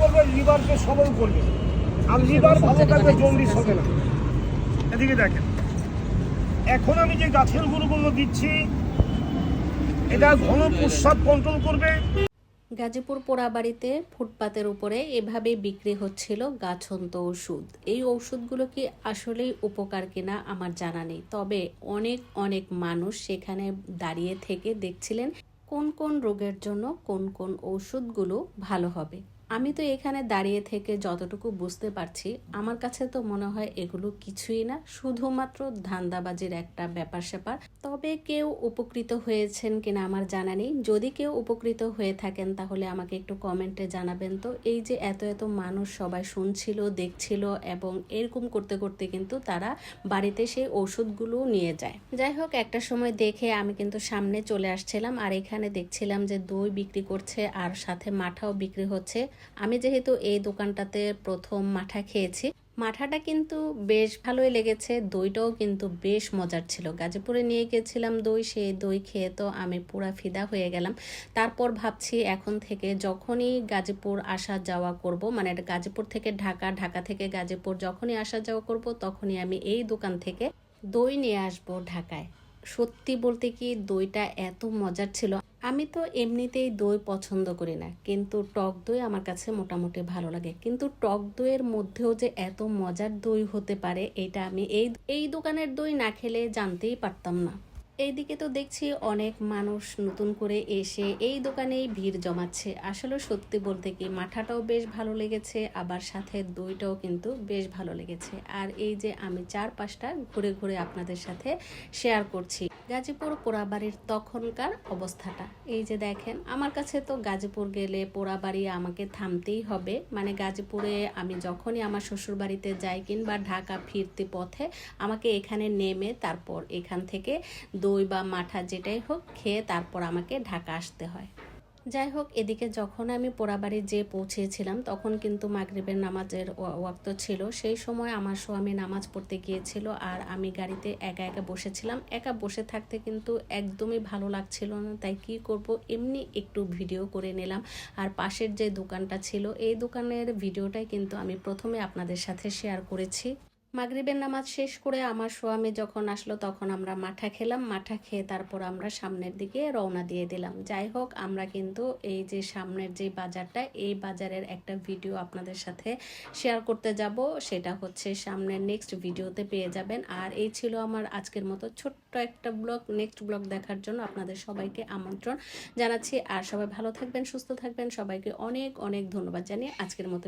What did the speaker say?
করবে, লিভারকে সবল করবে। আর লিভার ভালো থাকবে জন্ডিস হবে না। এদিকে দেখেন। এখন আমি যে গাছের গুঁড়োগুলো দিচ্ছি, এটা ঘন প্রস্রাব কন্ট্রোল করবে। গাজীপুর পোড়াবাড়িতে ফুটপাতের উপরে এভাবে বিক্রি হচ্ছিল গাছন্ত ওষুধ। এই ওষুধগুলো কি আসলেই উপকার কিনা আমার জানা নেই। তবে অনেক অনেক মানুষ সেখানে দাঁড়িয়ে থেকে দেখছিলেন কোন কোন রোগের জন্য কোন কোন ওষুধগুলো ভালো হবে। আমি তো এখানে দাঁড়িয়ে থেকে যতটুকু বুঝতে পারছি, আমার কাছে তো মনে হয় এগুলো কিছুই না, শুধুমাত্র ধান্দাবাজির একটা ব্যাপার স্যাপার। তবে কেউ উপকৃত হয়েছেন কিনা আমার জানা নেই। যদি কেউ উপকৃত হয়ে থাকেন, তাহলে আমাকে একটু কমেন্টে জানাবেন তো। এই যে এত এত মানুষ সবাই শুনছিল, দেখছিল এবং এরকম করতে করতে কিন্তু তারা বাড়িতে সেই ওষুধগুলো নিয়ে যায়। যাই হোক, একটা সময় দেখে আমি কিন্তু সামনে চলে আসছিলাম আর এখানে দেখছিলাম যে দই বিক্রি করছে আর সাথে মাঠাও বিক্রি হচ্ছে। আমি যেহেতু এই দোকানটাতে প্রথম মাঠা খেয়েছি, মাঠাটা কিন্তু বেশ ভালোই লেগেছে, দইটাও কিন্তু বেশ মজার ছিল। গাজীপুরে নিয়ে গেছিলাম দই, সেই দই খেয়ে তো আমি পুরা ফিদা হয়ে গেলাম। তারপর ভাবছি এখন থেকে যখনই গাজীপুর আসা যাওয়া করব মানে গাজীপুর থেকে ঢাকা ঢাকা থেকে গাজীপুর যখনই আসা যাওয়া করব, তখনই আমি এই দোকান থেকে দই নিয়ে আসব ঢাকায়। সত্যি বলতে কি দইটা এত মজার ছিল। আমি তো এমনিতেই দই পছন্দ করি না, কিন্তু টক দই আমার কাছে মোটামুটি ভালো লাগে। কিন্তু টক দইয়ের মধ্যেও যে এত মজার দই হতে পারে এটা আমি এই এই দোকানের দই না খেলে জানতেই পারতাম না। এইদিকে তো দেখছি অনেক মানুষ নতুন করে এসে এই দোকানেই ভিড় জমাচ্ছে। আসলে সত্যি বলতে কি মাঠাটাও বেশ ভালো লেগেছে, আবার সাথে দইটাও কিন্তু বেশ ভালো লেগেছে। আর এই যে আমি চার পাঁচটা ঘুরে ঘুরে আপনাদের সাথে শেয়ার করছি, গাজীপুর পোড়াবাড়ির তখনকার অবস্থাটা। এই যে দেখেন, আমার কাছে তো গাজীপুর গেলে পোড়াবাড়ি আমাকে থামতেই হবে। মানে গাজীপুরে আমি যখনই আমার শ্বশুর বাড়িতে যাই কিংবা ঢাকা ফিরতে পথে আমাকে এখানে নেমে তারপর এখান থেকে দই বা মাঠা যেটাই হোক খেয়ে তারপর আমাকে ঢাকা আসতে হয়। যাই হোক, এদিকে যখন আমি পোড়াবাড়ি যে পৌঁছেছিলাম, তখন কিন্তু মাগরিবের নামাজের ওয়া- ওয়াক্ত ছিল। সেই সময় আমার স্বামী নামাজ পড়তে গিয়েছিল আর আমি গাড়িতে একা একা বসেছিলাম। একা বসে থাকতে কিন্তু একদমই ভালো লাগছিল না। তাই কি করব? এমনি একটু ভিডিও করে নিলাম। আর পাশের যে দোকানটা ছিল, এই দোকানের ভিডিওটাই কিন্তু আমি প্রথমে আপনাদের সাথে শেয়ার করেছি। মাগরিবের নামাজ শেষ করে আমার স্বামী যখন আসলো, তখন আমরা মাঠা খেলাম। মাঠা খেয়ে তারপর আমরা সামনের দিকে রওনা দিয়ে দিলাম। যাই হোক, আমরা কিন্তু এই যে সামনের যে বাজারটা, এই বাজারের একটা ভিডিও আপনাদের সাথে শেয়ার করতে যাব। সেটা হচ্ছে সামনের নেক্সট ভিডিওতে পেয়ে যাবেন। আর এই ছিল আমার আজকের মতো ছোট্ট একটা ব্লগ নেক্সট ব্লগ দেখার জন্য আপনাদের সবাইকে আমন্ত্রণ জানাচ্ছি। আর সবাই ভালো থাকবেন, সুস্থ থাকবেন। সবাইকে অনেক অনেক ধন্যবাদ জানিয়ে আজকের মতো